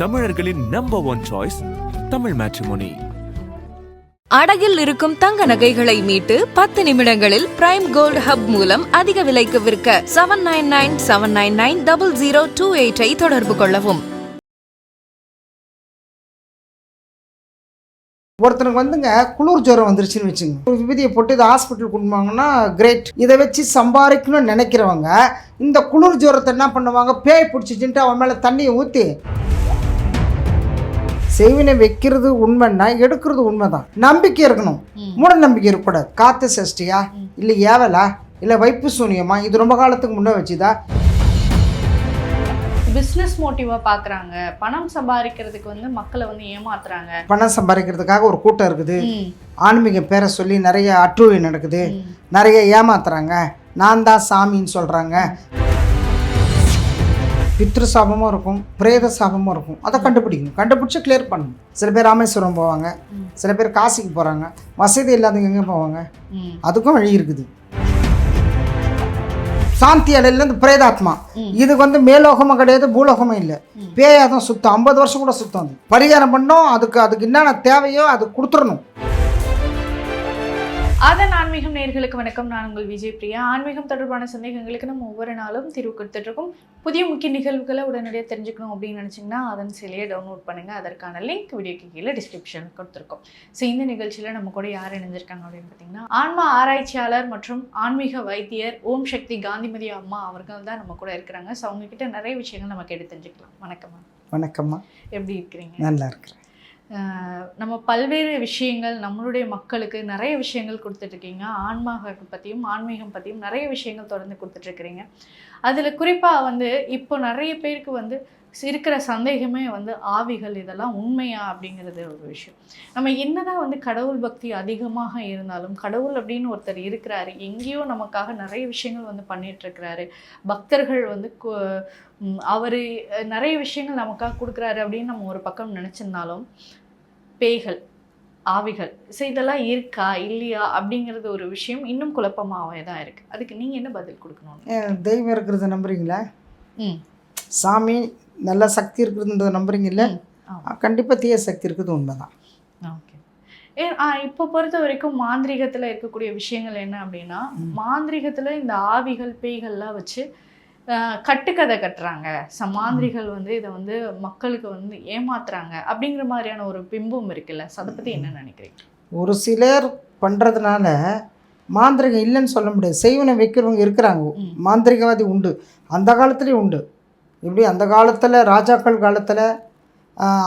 தமிழர்களின் number one choice Tamil matrimony அடகில் இருக்கும் தங்க நகைகளை மீட்டு பத்து நிமிடங்களில் பிரைம் கோல்ட் ஹப் மூலம் அதிக விலைக்கு விற்க seven nine nine seven nine nine double zero two எயிட்டை தொடர்பு கொள்ளவும். ஒருத்தனுக்கு வந்துங்க குளிர் ஜுரம் வந்துருச்சுன்னு வச்சுங்க. ஒரு விபதியை போட்டு இதை ஹாஸ்பிட்டல் கொண்டு போனாங்கன்னா கிரேட் இதை வச்சு சம்பாதிக்கணும்னு நினைக்கிறவங்க இந்த குளிர் ஜுரத்தை என்ன பண்ணுவாங்க பேய் பிடிச்சிச்சுன்ட்டு அவன் மேலே தண்ணியை ஊற்றி செய்வினை வைக்கிறது உண்மைன்னா எடுக்கிறது உண்மைதான். நம்பிக்கை இருக்கணும். மூட நம்பிக்கை இருக்கக்கூடாது. காத்து சஷ்டியா? இல்லை ஏவலா? இல்லை வைப்பு சூனியமா? இது ரொம்ப காலத்துக்கு முன்னே வச்சுதா? பிஸ்னஸ் மோட்டிவாக பார்க்குறாங்க பணம் சம்பாதிக்கிறதுக்கு வந்து மக்களை வந்து ஏமாத்துறாங்க. பணம் சம்பாதிக்கிறதுக்காக ஒரு கூட்டம் இருக்குது. ஆன்மீக பேரை சொல்லி நிறைய அற்றுவை நடக்குது. நிறைய ஏமாத்துறாங்க. நான் தான் சாமின்னு சொல்கிறாங்க பித்ரு சாபமும் இருக்கும் பிரேத சாபமும் இருக்கும். அதை கண்டுபிடிக்கணும். கண்டுபிடிச்சி கிளியர் பண்ணணும். சில பேர் ராமேஸ்வரம் போவாங்க. சில பேர் காசிக்கு போகிறாங்க வசதி இல்லாதவங்க எங்கே போவாங்க? அதுக்கும் வழி இருக்குது. சாந்தி அலையில் இந்த பிரேதாத்மா. இதுக்கு வந்து மேலோகமும் கிடையாது பூலோகமும் இல்லை. பேயாக தான் சுத்தம். ஐம்பது வருஷம் கூட சுத்தம் அது. பரிகாரம் பண்ணோம் அதுக்கு அதுக்கு என்னென்ன தேவையோ அது கொடுத்துடணும். அதன் ஆன்மீகம் நேர்களுக்கு வணக்கம். நான் உங்கள் விஜய் பிரியா. ஆன்மீகம் தொடர்பான சந்தேகங்களுக்கு நம்ம ஒவ்வொரு நாளும் தீர்வு கொடுத்துட்டு இருக்கோம் புதிய முக்கிய நிகழ்வுகளை உடனடியாக தெரிஞ்சுக்கணும் அப்படின்னு நினச்சிங்கன்னா அதன் சிலையை டவுன்லோட் பண்ணுங்க. அதற்கான லிங்க் வீடியோக்கு கீழே டிஸ்கிரிப்ஷன் கொடுத்துருக்கோம். ஸோ இந்த நிகழ்ச்சியில் நம்ம கூட யார் இணைஞ்சிருக்காங்க அப்படின்னு பார்த்தீங்கன்னா ஆன்மா ஆராய்ச்சியாளர் மற்றும் ஆன்மீக வைத்தியர் ஓம் சக்தி காந்திமதி அம்மா அவர்கள் தான் நம்ம கூட இருக்கிறாங்க. ஸோ அவங்க கிட்ட நிறைய விஷயங்கள் நம்ம கேட்டு தெரிஞ்சுக்கலாம். வணக்கம்மா வணக்கம்மா. எப்படி இருக்கிறீங்க? நல்லா இருக்கிறேன். நம்ம பல்வேறு விஷயங்கள் நம்மளுடைய மக்களுக்கு நிறைய விஷயங்கள் கொடுத்துட்ருக்கீங்க. ஆன்மாகம் பற்றியும் ஆன்மீகம் பற்றியும் நிறைய விஷயங்கள் தொடர்ந்து கொடுத்துட்ருக்கிறீங்க. அதில் குறிப்பாக வந்து இப்போ நிறைய பேருக்கு வந்து இருக்கிற சந்தேகமே வந்து ஆவிகள் இதெல்லாம் உண்மையா அப்படிங்கிறது ஒரு விஷயம். நம்ம என்னதான் வந்து கடவுள் பக்தி அதிகமாக இருந்தாலும் கடவுள் அப்படின்னு ஒருத்தர் இருக்கிறாரு எங்கேயோ நமக்காக நிறைய விஷயங்கள் வந்து பண்ணிட்டு இருக்கிறாரு பக்தர்கள் வந்து அவர் நிறைய விஷயங்கள் நமக்காக கொடுக்குறாரு அப்படின்னு நம்ம ஒரு பக்கம் நினச்சிருந்தாலும் பேய்கள் ஆவிகள். ஸோ இதெல்லாம் இருக்கா இல்லையா அப்படிங்கிறது ஒரு விஷயம் இன்னும் குழப்பமாகவே தான் இருக்குது அதுக்கு நீங்கள் என்ன பதில் கொடுக்கணும்? தெய்வம் இருக்கிறத நம்புறீங்களா? ம். சாமி நல்ல சக்தி இருக்கிறதுன்றத நம்புறீங்கல்ல. கண்டிப்பாக தீய சக்தி இருக்குது உண்மைதான். ஓகே. ஏ இப்போ பொறுத்த வரைக்கும் மாந்திரிகத்தில் இருக்கக்கூடிய விஷயங்கள் என்ன அப்படின்னா மாந்திரிகத்தில் இந்த ஆவிகள் பேய்கள்லாம் வச்சு கட்டுக்கதை கட்டுறாங்க. ச மாந்திரிகள் வந்து இதை வந்து மக்களுக்கு வந்து ஏமாத்துறாங்க அப்படிங்கிற மாதிரியான ஒரு பிம்பம் இருக்குல்ல? அதை பற்றி என்ன நினைக்கிறீங்க? ஒரு சிலர் பண்ணுறதுனால மாந்திரிகம் இல்லைன்னு சொல்ல முடியாது. செய்வனை வைக்கிறவங்க இருக்கிறாங்க. மாந்திரிகவாதி உண்டு. அந்த காலத்துலேயும் உண்டு. எப்படி? அந்த காலத்தில் ராஜாக்கள் காலத்தில்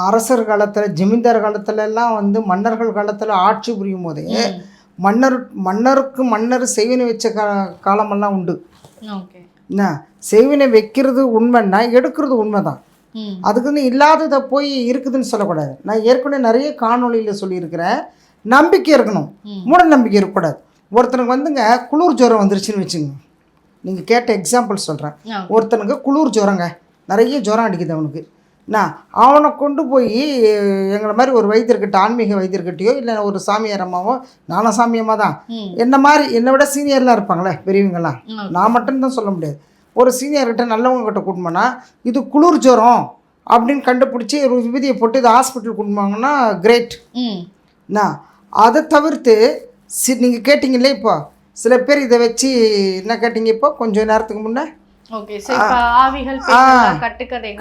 அரசர் காலத்தில் ஜமீன்தார் காலத்துல எல்லாம் வந்து மன்னர்கள் காலத்தில் ஆட்சி புரியும் போதே மன்னர் மன்னருக்கு மன்னர் செய்வினை வச்ச கா காலமெல்லாம் உண்டு. ஓகே. என்ன? செய்வினை வைக்கிறது உண்மைன்னா எடுக்கிறது உண்மைதான். ம். அதுக்குன்னு இல்லாததை போய் இருக்குதுன்னு சொல்லக்கூடாது. நான் ஏற்கனவே நிறைய காணொளியில் சொல்லியிருக்கிறேன். நம்பிக்கை இருக்கணும். மூட நம்பிக்கை இருக்கக்கூடாது. ஒருத்தனுக்கு வந்துங்க குளிர் ஜுரம் வந்துருச்சுன்னு வச்சுங்க. நீங்கள் கேட்ட எக்ஸாம்பிள் சொல்கிறேன். ஒருத்தனுக்கு குளிர் ஜுரங்க. நிறைய ஜுரம் அடிக்குது அவனுக்கு. நான் அவனை கொண்டு போய் எங்களை மாதிரி ஒரு வைத்தியர்கிட்ட ஆன்மீக வைத்தியர்கிட்டயோ இல்லை ஒரு சாமியார் அம்மாவோ நானும் சாமியம்மா தான். என்ன மாதிரி என்னை விட சீனியர்லாம் இருப்பாங்களே பெரியவங்கலாம் ம். நான் மட்டும்தான் சொல்ல முடியாது. ஒரு சீனியர்கிட்ட நல்லவங்க கிட்ட கூட்டினோம்னா இது குளிர் ஜுரம் அப்படின்னு கண்டுபிடிச்சி ஒரு விபதியை போட்டு இது ஹாஸ்பிட்டல் கூட்டினாங்கன்னா கிரேட் என்ன அதை தவிர்த்து சி நீங்கள் கேட்டிங்களே இப்போ? சில பேர் இதை வச்சு என்ன கேட்டிங்க இப்போ? கொஞ்சம் நேரத்துக்கு முன்னே?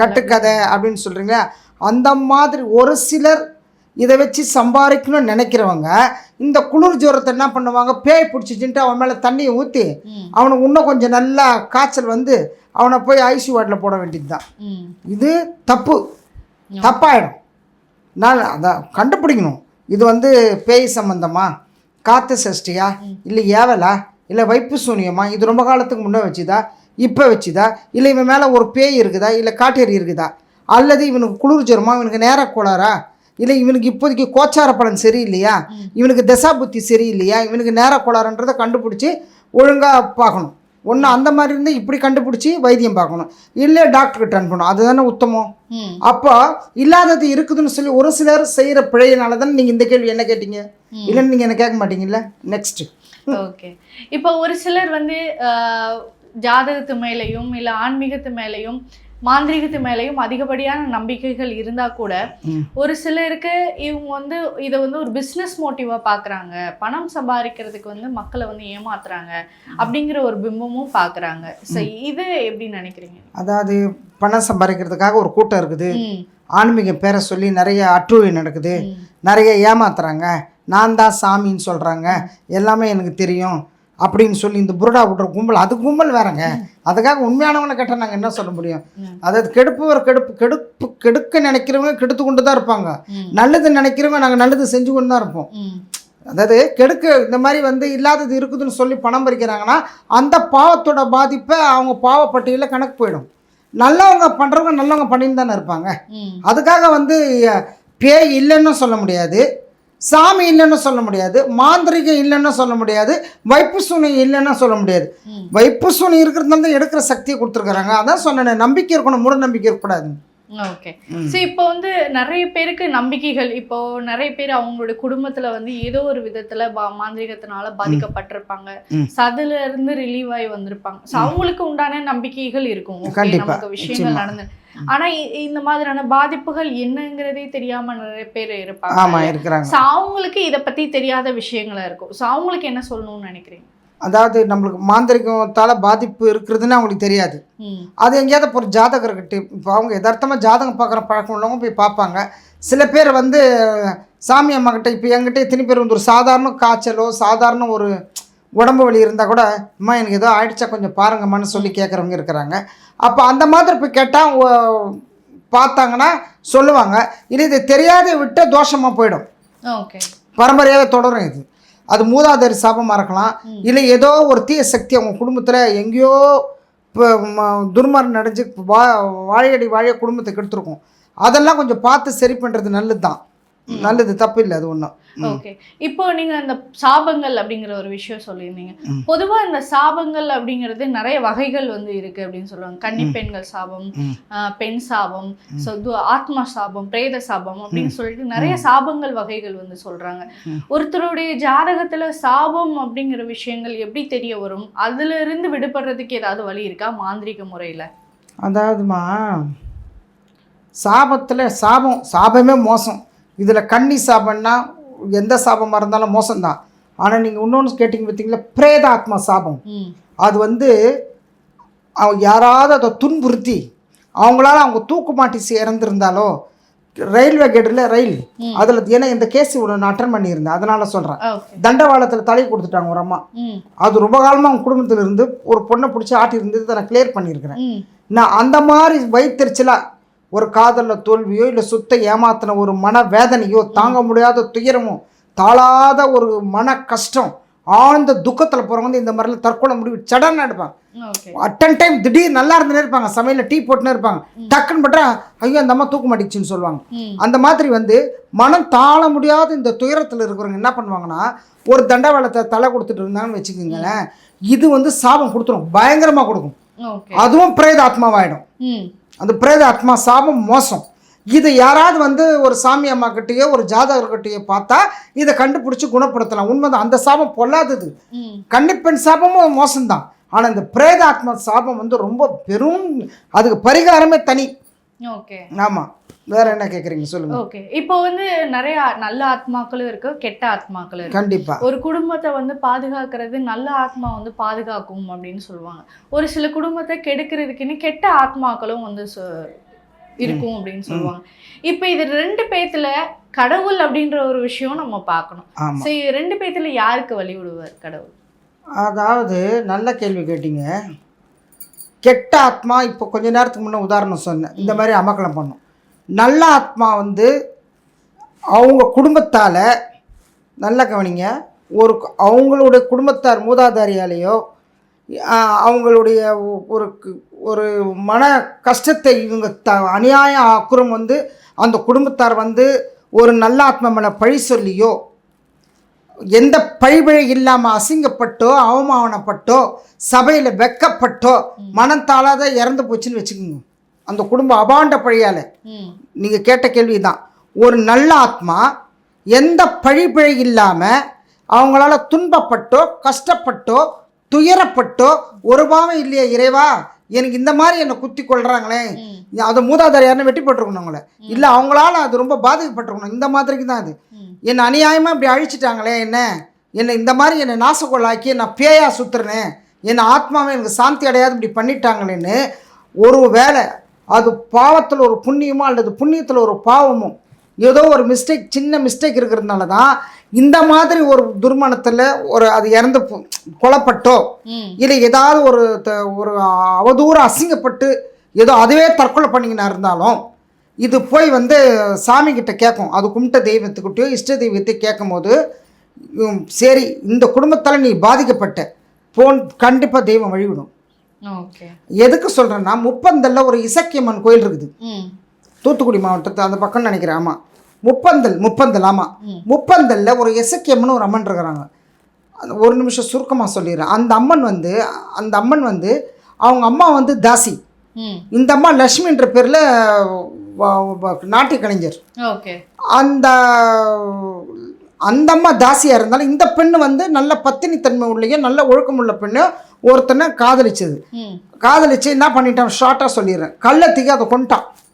கட்டுக்கதை அப்படின்னு சொல்கிறீங்களா அந்த மாதிரி ஒரு சிலர் இதை வச்சு சம்பாதிக்கணும்னு நினைக்கிறவங்க இந்த குளிர் ஜுரத்தை என்ன பண்ணுவாங்க? பேய் பிடிச்சிச்சுன்ட்டு அவன் மேலே தண்ணியை ஊற்றி அவனுக்கு இன்னும் கொஞ்சம் நல்லா காய்ச்சல் வந்து அவனை போய் ஐசி வார்டில் போட வேண்டியது தான் இது தப்பு. தப்பாயிடும். நான் அதான் கண்டுபிடிக்கணும். இது வந்து பேய் சம்பந்தமா? காத்து சஷ்டியா? இல்லை ஏவலா? இல்லை வைப்பு சூனியமா இது ரொம்ப காலத்துக்கு முன்னே வச்சுதா? இப்போ வச்சுதா? இல்லை இவன் மேலே ஒரு பேய் இருக்குதா? இல்லை காட்டேரி இருக்குதா? அல்லது இவனுக்கு குளிர் ஜுரமா? இவனுக்கு நேர கோளாறா? இல்லை இவனுக்கு இப்போதைக்கு கோச்சார பலன் சரியில்லையா? இவனுக்கு தசா புத்தி சரியில்லையா? இவனுக்கு நேர கோளாறுன்றதை கண்டுபிடிச்சி ஒழுங்காக பார்க்கணும். ஒன்று அந்த மாதிரி இருந்து இப்படி கண்டுபிடிச்சி வைத்தியம் பார்க்கணும். இல்லை டாக்டர்கிட்ட அனுப்பணும் அதுதானே உத்தமம். அப்போ இல்லாதது இருக்குதுன்னு சொல்லி ஒரு சிலர் செய்கிற பிழையினால தானே நீங்கள் இந்த கேள்வி என்ன கேட்டீங்க? இல்லைன்னு நீங்கள் என்ன கேட்க மாட்டீங்கல்ல? நெக்ஸ்ட் ஓகே இப்போ ஒரு சிலர் வந்து ஜாதகத்து மேலேயும் இல்லை ஆன்மீகத்து மேலேயும் மாந்திரிகத்து மேலேயும் அதிகப்படியான நம்பிக்கைகள் இருந்தா கூட. ஒரு சிலருக்கு இவங்க வந்து இதை வந்து ஒரு பிஸ்னஸ் மோட்டிவா பாக்குறாங்க. பணம் சம்பாதிக்கிறதுக்கு வந்து மக்களை வந்து ஏமாத்துறாங்க அப்படிங்கிற ஒரு பிம்பமும் பாக்குறாங்க. ஸோ இது எப்படி நினைக்கிறீங்க? அதாவது பணம் சம்பாதிக்கிறதுக்காக ஒரு கூட்டம் இருக்குது. ம், ஆன்மீக பேரை சொல்லி நிறைய அற்றுவை நடக்குது. நிறைய ஏமாத்துறாங்க. நான் தான் சாமின்னு சொல்கிறாங்க எல்லாமே எனக்கு தெரியும். அப்படின்னு சொல்லி இந்த புருடா விடுற கும்பல் அது கும்பல் வேறங்க. அதுக்காக உண்மையானவங்களை கேட்டால் நாங்கள் என்ன சொல்ல முடியும். அதாவது கெடுப்பு ஒரு கெடுப்பு கெடுப்பு கெடுக்க நினைக்கிறவங்க கெடுத்து கொண்டு தான் இருப்பாங்க. நல்லது நினைக்கிறவங்க நாங்கள் நல்லது செஞ்சு கொண்டு தான் இருப்போம். அதாவது கெடுக்க இந்த மாதிரி வந்து இல்லாதது இருக்குதுன்னு சொல்லி பணம் பறிக்கிறாங்கன்னா அந்த பாவத்தோட பாதிப்பை அவங்க பாவப்பட்டியலில் கணக்கு போயிடும். நல்லவங்க பண்ணுறவங்க நல்லவங்க பண்ணின்னு தானே இருப்பாங்க. அதுக்காக வந்து பேய் இல்லைன்னு சொல்ல முடியாது. சாமி இல்லைன்னு சொல்ல முடியாது மாந்திரிகம் இல்லைன்னு சொல்ல முடியாது வைப்பு சூனி இல்லைன்னு சொல்ல முடியாது. வைப்பு சூனி இருக்கிறதுனால தான் எடுக்கிற சக்தியை கொடுத்துருக்குறாங்க. அதான் சொன்னேன் நம்பிக்கை இருக்கணும் மூட நம்பிக்கை இருக்கக்கூடாது ஓகே ஸோ இப்போ வந்து நிறைய பேருக்கு நம்பிக்கைகள். இப்போ நிறைய பேர் அவங்களுடைய குடும்பத்துல வந்து ஏதோ ஒரு விதத்துல மாந்திரிகத்தினால பாதிக்கப்பட்டிருப்பாங்க. அதுல இருந்து ரிலீவ் ஆகி வந்திருப்பாங்க. ஸோ அவங்களுக்கு உண்டான நம்பிக்கைகள் இருக்கும். நமக்கு விஷயங்கள். நடந்து. ஆனா இந்த மாதிரியான பாதிப்புகள் என்னங்கிறதே தெரியாம நிறைய பேர் இருப்பாங்க. இருக்கிறாங்க. ஸோ அவங்களுக்கு இத பத்தி தெரியாத விஷயங்களா இருக்கும். ஸோ அவங்களுக்கு என்ன சொல்லணும்னு நினைக்கிறீங்க? அதாவது நம்மளுக்கு மாந்திரிகத்தால் பாதிப்பு இருக்கிறதுன்னு அவங்களுக்கு தெரியாது. அது எங்கேயாவது இப்போ ஒரு ஜாதகர்கிட்ட இப்போ அவங்க யதார்த்தமாக ஜாதகம் பார்க்குற பழக்கம் உள்ளவங்க போய் பார்ப்பாங்க. சில பேர் வந்து சாமி அம்மா கிட்ட இப்போ என்கிட்ட எத்தனை பேர் வந்து ஒரு சாதாரண காய்ச்சலோ சாதாரண ஒரு உடம்பு வலி இருந்தால் கூட அம்மா எனக்கு ஏதோ ஆயிடுச்சா கொஞ்சம் பாருங்கம்மான்னு சொல்லி கேட்குறவங்க இருக்கிறாங்க. அப்போ அந்த மாதிரி போய் கேட்டால் பார்த்தாங்கன்னா சொல்லுவாங்க. இது இது தெரியாத விட்டு தோஷமாக போயிடும். ஓகே. பரம்பரையாகவே தொடரும் இது. அது மூதாதையர் சாபமாக இருக்கலாம். இல்லை ஏதோ ஒரு தீய சக்தி அவங்க குடும்பத்தில் எங்கேயோ இப்போ துர்மரம் நடந்து வா வாழையடி வாழைய குடும்பத்தை கெடுத்துருக்கும் அதெல்லாம் கொஞ்சம் பார்த்து சரி பண்ணுறது நல்லது தான் நல்லது தப்பு இல்லை அது ஒன்றும் ஓகே இப்போ நீங்க அந்த சாபங்கள் அப்படிங்கிற ஒரு விஷயம் சொல்லியிருந்தீங்க. பொதுவா இந்த சாபங்கள் அப்படிங்கிறது நிறைய வகைகள் வந்து இருக்கு அப்படின்னு சொல்லுவாங்க. கன்னி பெண்கள் சாபம் பெண் சாபம் ஆத்மா சாபம் பிரேத சாபம் அப்படின்னு சொல்லிட்டு நிறைய சாபங்கள் வகைகள் வந்து சொல்றாங்க. ஒருத்தருடைய ஜாதகத்துல சாபம் அப்படிங்கிற விஷயங்கள் எப்படி தெரிய வரும்? அதுல இருந்து விடுபடுறதுக்கு ஏதாவது வழி இருக்கா மாந்திரிக முறையில? அதாவதுமா சாபத்தில் சாபம் சாபமே மோசம். இதில் கன்னி சாபம்னா எந்த சாபமாக இருந்தாலும் மோசம்தான். ஆனால் நீங்கள் இன்னொன்று கேட்டிங்க பார்த்தீங்களா? பிரேத ஆத்மா சாபம் அது வந்து அவங்க யாராவது அதை துன்புறுத்தி அவங்களால அவங்க தூக்கு மாட்டி இறந்துருந்தாலோ ரயில்வே கேட்டில் ரயில். அதில் ஏன்னா இந்த கேஸ் நான் அட்டன் பண்ணியிருந்தேன். அதனால் சொல்கிறேன் தண்டவாளத்தில் தலை கொடுத்துட்டாங்க ஒரு அம்மா. அது ரொம்ப காலமாக அவங்க குடும்பத்தில் இருந்து ஒரு பொண்ணை பிடிச்சி ஆட்டி இருந்தது நான் கிளியர் பண்ணியிருக்கிறேன். நான் அந்த மாதிரி வயிற்றுச்சலாக ஒரு காதலில் தோல்வியோ இல்லை சுத்த ஏமாத்தின ஒரு மன வேதனையோ தாங்க முடியாத துயரமோ தாளாத ஒரு மன கஷ்டம் ஆழ்ந்த துக்கத்தில் போகிறவங்க இந்த மாதிரிலாம் தற்கொலை முடிவு சடன்னு எடுப்பாங்க. அட்டன் டைம் திடீர் நல்லா இருந்துனே இருப்பாங்க சமையலில் டீ போட்டுனே இருப்பாங்க. டக்குன்னு பட்டா ஐயோ அந்த அம்மா தூக்க மாட்டிச்சுன்னு சொல்லுவாங்க. அந்த மாதிரி வந்து மனம் தாழ முடியாத இந்த துயரத்தில் இருக்கிறவங்க என்ன பண்ணுவாங்கன்னா ஒரு தண்டவாளத்தை தலை கொடுத்துட்டு இருந்தாங்கன்னு வச்சுக்கோங்களேன் இது வந்து சாபம் கொடுத்துரும் பயங்கரமாக கொடுக்கும். அதுவும் பிரேத ஆத்மாவாயிடும் அந்த பிரேத ஆத்மா சாபம் மோசம். இது யாராவது வந்து ஒரு சாமி அம்மா கிட்டேயோ ஒரு ஜாதகர்கிட்டயோ பார்த்தா இதை கண்டுபிடிச்சி குணப்படுத்தலாம். உண்மைதான் அந்த சாபம் பொல்லாதது. கன்னிப்பெண் சாபமும் மோசம்தான். ஆனால் இந்த பிரேத ஆத்மா சாபம் வந்து ரொம்ப பெரும் அதுக்கு பரிகாரமே தனி. ஓகே. ஆமாம் வேற என்ன கேட்குறீங்க சொல்லுங்க. ஓகே. இப்போ வந்து நிறைய நல்ல ஆத்மாக்களும் இருக்கு கெட்ட ஆத்மாக்களும் இருக்கு. கண்டிப்பா. ஒரு குடும்பத்தை வந்து பாதுகாக்கிறது நல்ல ஆத்மா வந்து பாதுகாக்கும் அப்படின்னு சொல்லுவாங்க. ஒரு சில குடும்பத்தை கெடுக்கிறதுக்குன்னு கெட்ட ஆத்மாக்களும் வந்து இருக்கும் அப்படின்னு சொல்லுவாங்க. இப்போ இது ரெண்டு பேத்துல கடவுள் அப்படின்ற ஒரு விஷயம் நம்ம பார்க்கணும். சரி ரெண்டு பேத்துல யாருக்கு வழி விடுவார் கடவுள்? அதாவது நல்ல கேள்வி கேட்டீங்க. கெட்ட ஆத்மா இப்போ கொஞ்ச நேரத்துக்கு முன்னே உதாரணம் சொன்னேன். இந்த மாதிரி அமக்கலம் பண்ணும். நல்ல ஆத்மா வந்து அவங்க குடும்பத்தால் நல்ல கவனிங்க ஒரு அவங்களுடைய குடும்பத்தார் மூதாதாரியாலேயோ அவங்களுடைய ஒரு ஒரு மன கஷ்டத்தை இவங்க த அநியாய அக்குறம் வந்து அந்த குடும்பத்தார் வந்து ஒரு நல்ல ஆத்மா மேலே பழி சொல்லியோ எந்த பழிபிழை இல்லாமல் அசிங்கப்பட்டோ அவமானப்பட்டோ சபையில் வெக்கப்பட்டோ மனம் தாளாத இறந்து போச்சுன்னு வச்சுக்கோங்க. அந்த குடும்பம் அபாண்ட பழியால். நீங்கள் கேட்ட கேள்வி தான் ஒரு நல்ல ஆத்மா எந்த பழிபிழை இல்லாமல் அவங்களால துன்பப்பட்டோ கஷ்டப்பட்டோ துயரப்பட்டோ ஒரு பாவம் இல்லையா இறைவா? எனக்கு இந்த மாதிரி என்னை குத்தி கொள்றாங்களே அது மூதாதார் யாருன்னு வெட்டி போட்டிருக்கணும் அவங்கள. இல்லை அவங்களால அது ரொம்ப பாதிக்கப்பட்டிருக்கணும். இந்த மாதிரிக்கு தான் அது. என்னை அநியாயமாக இப்படி அழிச்சிட்டாங்களே என்ன? என்னை இந்த மாதிரி என்னை நாசக்கொள்ளாக்கி நான் பேயா சுத்துறேனே என்னை ஆத்மாவை எனக்கு சாந்தி அடையாது இப்படி பண்ணிட்டாங்களேன்னு ஒரு வேளை அது பாவத்தில் ஒரு புண்ணியமோ அல்லது புண்ணியத்தில் ஒரு பாவமோ ஏதோ ஒரு மிஸ்டேக் சின்ன மிஸ்டேக் இருக்கிறதுனால தான் இந்த மாதிரி ஒரு துர்மணத்தில் ஒரு அது இறந்து கொலைப்பட்டோ இல்லை ஏதாவது ஒரு ஒரு அவதூற அசிங்கப்பட்டு ஏதோ அதுவே தற்கொலை பண்ணிக்கினா இருந்தாலும் இது போய் வந்து சாமி கிட்ட கேட்கும். அது கும்பிட்ட தெய்வத்துக்கிட்டயோ இஷ்ட தெய்வத்தை கேட்கும் போது சரி இந்த குடும்பத்தால் நீ பாதிக்கப்பட்ட போன் கண்டிப்பாக தெய்வம் வழிவிடும். எதுக்கு சொல்கிறேன்னா முப்பந்தல்ல ஒரு இசக்கியம்மன் கோயில் இருக்குது. தூத்துக்குடி மாவட்டத்தை அந்த பக்கம் நினைக்கிறேன். ஆமாம் முப்பந்தல் முப்பந்தல் ஆமாம். முப்பந்தல்ல ஒரு இசக்கியம்மன் ஒரு அம்மன் இருக்கிறாங்க. அந்த ஒரு நிமிஷம் சுருக்கமாக சொல்லிடுறேன். அந்த அம்மன் வந்து அந்த அம்மன் வந்து அவங்க அம்மா வந்து தாசி. இந்த அம்மா லக்ஷ்மின்ற பேரில் நாட்டிய கலைஞர் ஓகே. அந்த அந்த அம்மா தாசியாக இருந்தாலும் இந்த பெண்ணு வந்து நல்ல பத்தினித்தன்மை உள்ளையும் நல்ல ஒழுக்கமுள்ள பெண்ணு ஒருத்தனை காதலிச்சது. காதலிச்சு என்ன பண்ணிட்டான்? ஷார்ட்டாக சொல்லிடுறேன். கள்ளத்துக்கு அதை கொண்டுட்டான் ஓ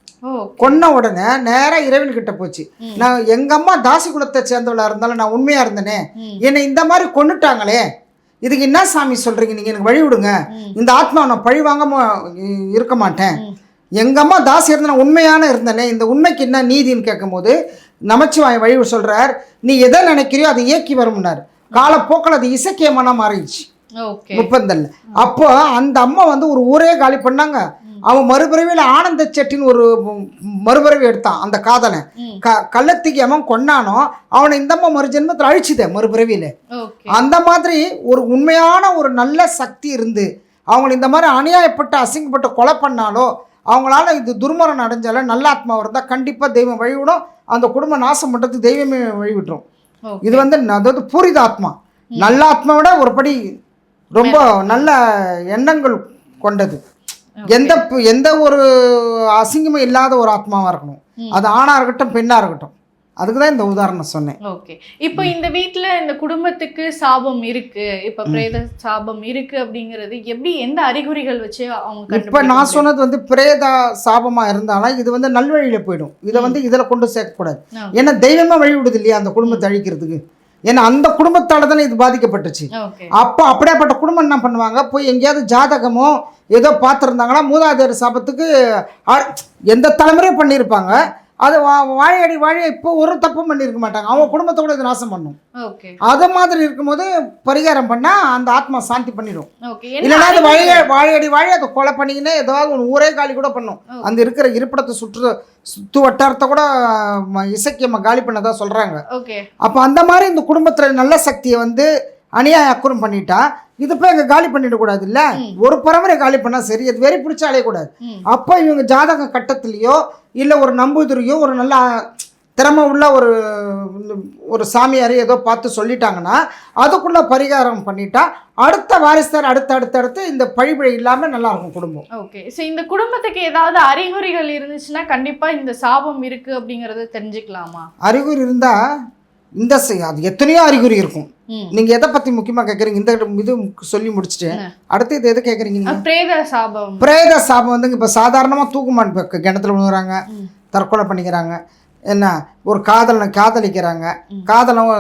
கொன்ன உடனே நேராக இறைவன்கிட்ட போச்சு. நான் எங்கள் அம்மா தாசி குலத்தை சேர்ந்தவளா இருந்தாலும் நான் உண்மையாக இருந்தேனே. என்னை இந்த மாதிரி கொன்னுட்டாங்களே. இதுக்கு என்ன சாமி சொல்கிறீங்க நீங்கள் எனக்கு வழி விடுங்க. இந்த ஆத்மா நான் பழி வாங்காம இருக்க மாட்டேன். எங்கள் அம்மா தாசி இருந்த நான் உண்மையான இருந்தேனே. இந்த உண்மைக்கு என்ன நீதின்னு கேட்கும்போது நமச்சிவாய் வழி சொல்கிறார் நீ எதை நினைக்கிறியோ அதை இயக்கி வரும்னார் காலப்போக்கில் அது இசக்கியமான மாறிடுச்சு. முப்பந்தல்ல. அப்போ அந்த அம்மா வந்து ஒரு ஊரே காலி பண்ணாங்க. அவன் மறுபிறவியில் ஆனந்த செட்டின்னு ஒரு மறுபிறவி எடுத்தான் அந்த காதலை. க கள்ளத்துக்கு அவன் கொன்னானோ அவனை இந்த அம்மா மறு ஜென்மத்தில் அழிச்சுதே மறுபிறவியில். அந்த மாதிரி ஒரு உண்மையான ஒரு நல்ல சக்தி இருந்து அவங்களை இந்த மாதிரி அநியாயப்பட்டு அசிங்கப்பட்டு கொலை பண்ணாலோ அவங்களால இது துர்மரணம் அடைஞ்சால நல்ல ஆத்மா இருந்தால் கண்டிப்பாக தெய்வம் வழிவிடும். அந்த குடும்பம் நாசம் பண்ணுறதுக்கு தெய்வமே வழிவிட்டுரும். இது வந்து அதாவது பூரித ஆத்மா. நல்ல ஆத்மா விட ஒரு படி ரொம்ப நல்ல எண்ணங்கள் கொண்டது. எந்த எந்த ஒரு அசிங்கமும் இல்லாத ஒரு ஆத்மாவாக இருக்கணும். அது ஆணாக இருக்கட்டும் பெண்ணாக இருக்கட்டும். அதுக்கு தான் இந்த உதாரணம் சொன்னேன். ஓகே இப்போ இந்த வீட்ல இந்த குடும்பத்துக்கு சாபம் இருக்கு இப்ப பிரேத சாபம் இருக்கு அப்படிங்கிறது எப்படி எந்த அறிகுறிகள் வச்சு அவங்க இப்போ நான்? சொன்னது வந்து பிரேத சாபமாக இருந்தாலும் இது வந்து நல்வழியில் போயிடும். இதை வந்து இதில் கொண்டு சேர்க்கக்கூடாது. ஏன்னா தெய்வமே வழி விடுது இல்லையா அந்த குடும்பத்தை அழிக்கிறதுக்கு? ஏன்னா அந்த குடும்பத்தால தானே இது பாதிக்கப்பட்டுச்சு. அப்போ அப்படியேப்பட்ட குடும்பம் என்ன பண்ணுவாங்க? போய் எங்கேயாவது ஜாதகமோ ஏதோ பார்த்துருந்தாங்கன்னா மூதாதையர் சாபத்துக்கு எந்த தலைமுறையும் பண்ணியிருப்பாங்க. அது வாழையடி வாழை இப்போ ஒரு தப்பும் பண்ணியிருக்க மாட்டாங்க. அவங்க குடும்பத்தை கூட இது நாசம் பண்ணும். அது மாதிரி இருக்கும்போது பரிகாரம் பண்ணால் அந்த ஆத்மா சாந்தி பண்ணிடும் இல்லைன்னா அது வாழைய வாழையடி வாழை அதை கொலை பண்ணிக்கினே ஏதாவது ஒரு ஊரே காலி கூட பண்ணும். அந்த இருக்கிற இருப்பிடத்தை சுற்று சுற்று வட்டாரத்தை கூட இசக்கியம்மா காலி பண்ணதா சொல்கிறாங்க அப்போ அந்த மாதிரி இந்த குடும்பத்தில் நல்ல சக்தியை வந்து அநியாய அக்குறம் பண்ணிட்டா இது போய் இங்கே காலி பண்ணிடக்கூடாது இல்லை ஒரு பரம்பரை காலி பண்ணால் சரி அது வெறி பிடிச்ச அலையக்கூடாது. அப்போ இவங்க ஜாதக கட்டத்துலேயோ இல்லை ஒரு நம்புதிரியோ ஒரு நல்ல திறமை உள்ள ஒரு ஒரு சாமியாரை ஏதோ பார்த்து சொல்லிட்டாங்கன்னா அதுக்குள்ள பரிகாரம் பண்ணிட்டா அடுத்த வாரிசார் அடுத்த அடுத்த அடுத்து இந்த பழிபழி இல்லாமல் நல்லா இருக்கும் குடும்பம். ஓகே. ஸோ இந்த குடும்பத்துக்கு ஏதாவது அறிகுறிகள் இருந்துச்சுன்னா கண்டிப்பா இந்த சாபம் இருக்கு அப்படிங்கறத தெரிஞ்சுக்கலாமா? அறிகுறி இருந்தால் இந்த அது எத்தனையோ அறிகுறி இருக்கும். ம். நீங்கள் எதை பற்றி முக்கியமாக கேட்குறீங்க இந்த இது சொல்லி முடிச்சுட்டேன். அடுத்து இது எது அஹ் பிரேத சாபம். பிரேத சாபம் வந்து இப்போ சாதாரணமாக தூக்குமான் கிணத்துல விழுகுறாங்க தற்கொலை பண்ணிக்கிறாங்க. என்ன? ஒரு காதலனை காதலிக்கிறாங்க. காதலன்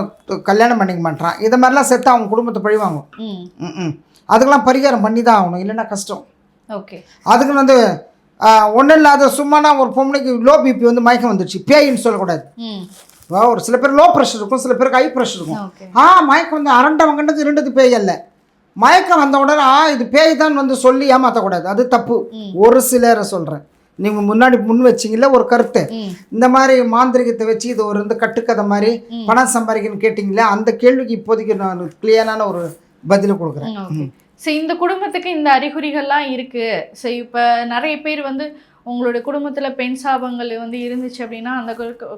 கல்யாணம் பண்ணிக்க மாட்டான் இதை மாதிரிலாம் செத்து அவங்க குடும்பத்தை பழிவாங்க ம். ம் அதுக்கெல்லாம் பரிகாரம் பண்ணி தான் ஆகணும். இல்லைன்னா கஷ்டம். ஓகே. அதுக்கு வந்து ஒன்றும் இல்லாத சும்மானா ஒரு பொம்பளைக்கு லோ பிபி வந்து மயக்கம் வந்துடுச்சு பேயின்னு சொல்லக்கூடாது. இப்போ ஒரு சில பேர் லோ ப்ரெஷர் இருக்கும் சில பேருக்கு ஹை ப்ரெஷர் இருக்கும். ஆ மயக்கம் வந்து அரண்டவங்கன்றது இருண்டது பேய் அல்ல. மயக்கம் வந்த உடனே ஆ இது பேய் தான் வந்து சொல்லி ஏமாற்றக்கூடாது அது தப்பு. ஒரு சிலரை சொல்கிறேன் நீங்கள் முன்னாடி முன் வச்சிங்கல்ல ஒரு கருத்து. இந்த மாதிரி மாந்திரிகத்தை வச்சு இது ஒரு வந்து கட்டுக்கதை மாதிரி பணம் சம்பாதிக்கணும்னு கேட்டிங்களே அந்த கேள்விக்கு இப்போதைக்கு நான் கிளியரான ஒரு பதில் கொடுக்குறேன். ஸோ இந்த குடும்பத்துக்கு இந்த அறிகுறிகள்லாம் இருக்கு. ஸோ இப்போ நிறைய பேர் வந்து உங்களுடைய குடும்பத்தில் பெண் சாபங்கள் வந்து இருந்துச்சு அப்படின்னா அந்த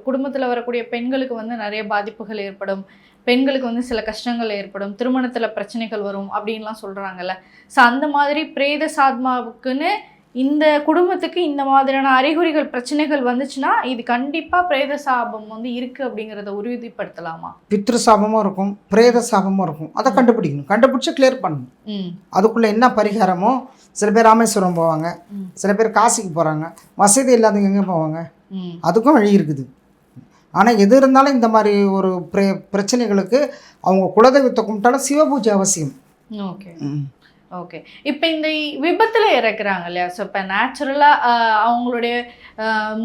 குடும்பத்தில் வரக்கூடிய பெண்களுக்கு வந்து நிறைய பாதிப்புகள் ஏற்படும். பெண்களுக்கு வந்து சில கஷ்டங்கள் ஏற்படும். திருமணத்தில் பிரச்சனைகள் வரும் அப்படின்லாம் சொல்கிறாங்கல்ல ஸோ அந்த மாதிரி பிரேத சாத்மாவுக்குன்னு இந்த குடும்பத்துக்கு இந்த மாதிரியான அறிகுறிகள் பிரச்சனைகள் வந்துச்சுன்னா இது கண்டிப்பா பிரேத சாபம் வந்து இருக்கு அப்படிங்கறத உறுதிப்படுத்தலாமா? பித்ரு சாபமும் இருக்கும் பிரேத சாபமும் இருக்கும். அதை கண்டுபிடிக்கணும். கண்டுபிடிச்சி கிளியர் பண்ணணும். ம். அதுக்குள்ளே என்ன பரிகாரமோ சில பேர் ராமேஸ்வரம் போவாங்க. சில பேர் காசிக்கு போகிறாங்க வசதி இல்லாதவங்க எங்கே போவாங்க? ம். அதுக்கும் வழி இருக்குது. ஆனால் எது இருந்தாலும் இந்த மாதிரி ஒரு பிர பிரச்சனைகளுக்கு அவங்க குலதெய்வத்தை கும்பிட்டாலும் சிவபூஜை அவசியம். ஓகே. ம். ஓகே இப்போ இந்த விபத்துல இறக்குறாங்க இல்லையா? ஸோ இப்போ நேச்சுரலாக அவங்களுடைய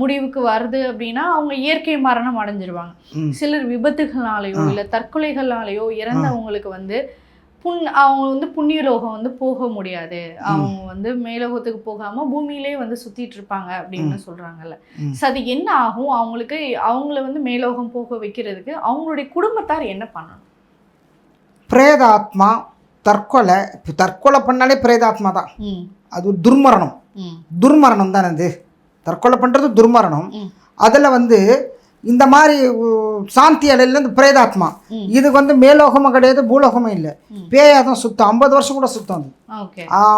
முடிவுக்கு வருது அப்படின்னா அவங்க இயற்கை மரணம் அடைஞ்சிருவாங்க. சிலர் விபத்துகள்னாலேயோ இல்லை தற்கொலைகள்னாலேயோ இறந்தவங்களுக்கு வந்து புண் அவங்க வந்து புண்ணிய லோகம் வந்து போக முடியாது. அவங்க வந்து மேலோகத்துக்கு போகாம பூமியிலே வந்து சுத்திட்டு இருப்பாங்க அப்படின்னு சொல்றாங்கல்ல. ஸோ அது என்ன ஆகும்? அவங்களுக்கு அவங்கள வந்து மேலோகம் போக வைக்கிறதுக்கு அவங்களுடைய குடும்பத்தார் என்ன பண்ணணும்? பிரேத ஆத்மா தற்கொலை இப்போ தற்கொலை பண்ணாலே பிரேத ஆத்மா தான் அது ஒரு துர்மரணம். துர்மரணம் தானே அது. தற்கொலை பண்ணுறது துர்மரணம். அதில் வந்து இந்த மாதிரி சாந்தி அலையில் இந்த பிரேதாத்மா. இதுக்கு வந்து மேலோகமும் கிடையாது பூலோகமும் இல்லை. ம். பேயா தான் சுத்தம். ஐம்பது வருஷம் கூட சுத்தம் அது.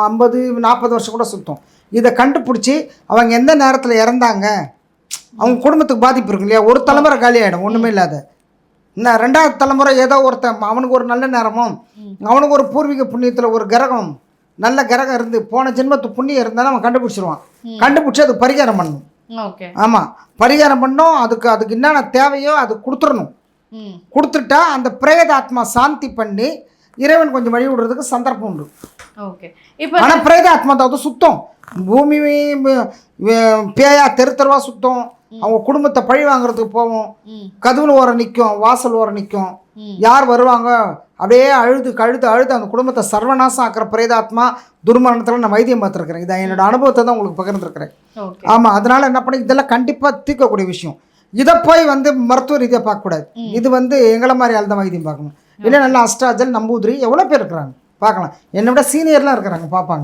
ஐம்பது நாற்பது வருஷம் கூட சுத்தம். இதை கண்டுபிடிச்சி அவங்க எந்த நேரத்தில் இறந்தாங்க அவங்க குடும்பத்துக்கு பாதிப்பு இருக்கும் இல்லையா? ஒரு தலைமுறை காலி ஆகிடும் ஒன்றுமே இல்லாத. இன்னும் ரெண்டாவது தலைமுறை ஏதோ ஒருத்தன் அவனுக்கு ஒரு நல்ல நேரமும். அவனுக்கு ஒரு பூர்வீக புண்ணியத்தில் ஒரு கிரகம் நல்ல கிரகம் இருந்து போன ஜென்மத்து புண்ணியம் இருந்தாலும் அவன் கண்டுபிடிச்சிருவான். கண்டுபிடிச்சி அது பரிகாரம் பண்ணணும் ஆமாம் பரிகாரம் பண்ணோம் அதுக்கு அதுக்கு என்னென்ன தேவையோ அது கொடுத்துடணும். கொடுத்துட்டா அந்த பிரேதாத்மா சாந்தி பண்ணி இறைவன் கொஞ்சம் வழி விடுறதுக்கு சந்தர்ப்பம் உண்டு. ஓகே. இப்போ ஆனால் பிரேதாத்மா தான் அது சுத்தம். பூமி பேயா தெரு தெருவா சுத்தம். அவங்க குடும்பத்தை பழி வாங்குறதுக்கு போவோம். கதவுல ஓரம் நிற்கும் வாசல் ஓரம் நிற்கும் யார் வருவாங்க? அப்படியே அழுது கழுது அழுது அந்த குடும்பத்தை சர்வநாசம் ஆக்கிற பிரேதாத்மா துர்மரணத்தில் நான் வைத்தியம் பார்த்துருக்குறேன். இதை என்னோட அனுபவத்தை தான் உங்களுக்கு பகிர்ந்துருக்கிறேன். ஆமாம் அதனால் என்ன பண்ணி இதெல்லாம் கண்டிப்பாக தீர்க்கக்கூடிய விஷயம். இதை போய் வந்து மருத்துவ ரீதியாக பார்க்கக்கூடாது. இது வந்து எங்களை மாதிரி ஆள் தான் வைத்தியம் பார்க்கணும். இல்லை நல்லா அஷ்டாஜல் நம்பூதிரி எவ்வளோ பேர் இருக்கிறாங்க? பார்க்கலாம். என்னை விட சீனியர்லாம் இருக்கிறாங்க பார்ப்பாங்க.